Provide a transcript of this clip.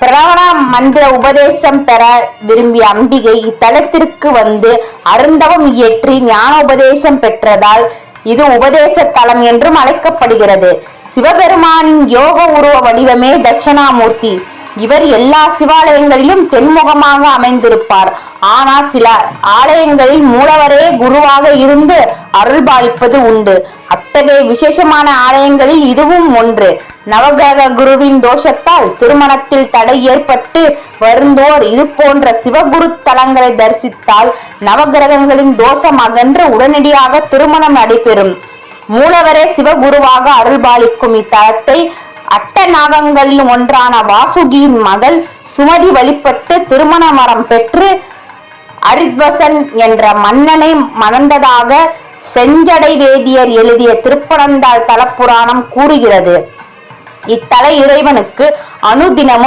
பிரணவ மந்திர உபதேசம் பெற விரும்பிய அம்பிகை இத்தலத்திற்கு வந்து அருந்தவம் இயற்றி ஞான உபதேசம் பெற்றதால் இது உபதேச தலம் என்றும் அழைக்கப்படுகிறது. சிவபெருமானின் யோக உருவ வடிவமே தட்சணாமூர்த்தி. இவர் எல்லா சிவாலயங்களிலும் தென்முகமாக அமைந்திருப்பார். ஆனால் சில ஆலயங்களில் மூலவரே குருவாக இருந்து அருள்பாலிப்பது உண்டு. இத்தகைய விசேஷமான ஆலயங்களில் இதுவும் ஒன்று. நவகிரக குருவின் தோஷத்தால் திருமணத்தில் தடை ஏற்பட்டு வருந்தோர் இது போன்ற சிவகுரு தலங்களை தரிசித்தால் நவகிரகங்களின் தோஷம் அகன்று உடனடியாக திருமணம் நடைபெறும். மூலவரே சிவகுருவாக அருள்பாலிக்கும் இத்தலத்தை அட்ட நாகங்களில் ஒன்றான வாசுகியின் மகள் சுமதி வழிபட்டு திருமண மரம் பெற்று அரித்வசன் என்ற மன்னனை மணந்ததாக செஞ்சடை வேதியர் எழுதிய திருப்பனந்தாள் தலப்புராணம் கூறுகிறது. இத்தலை இறைவனுக்கு அனுதினமும்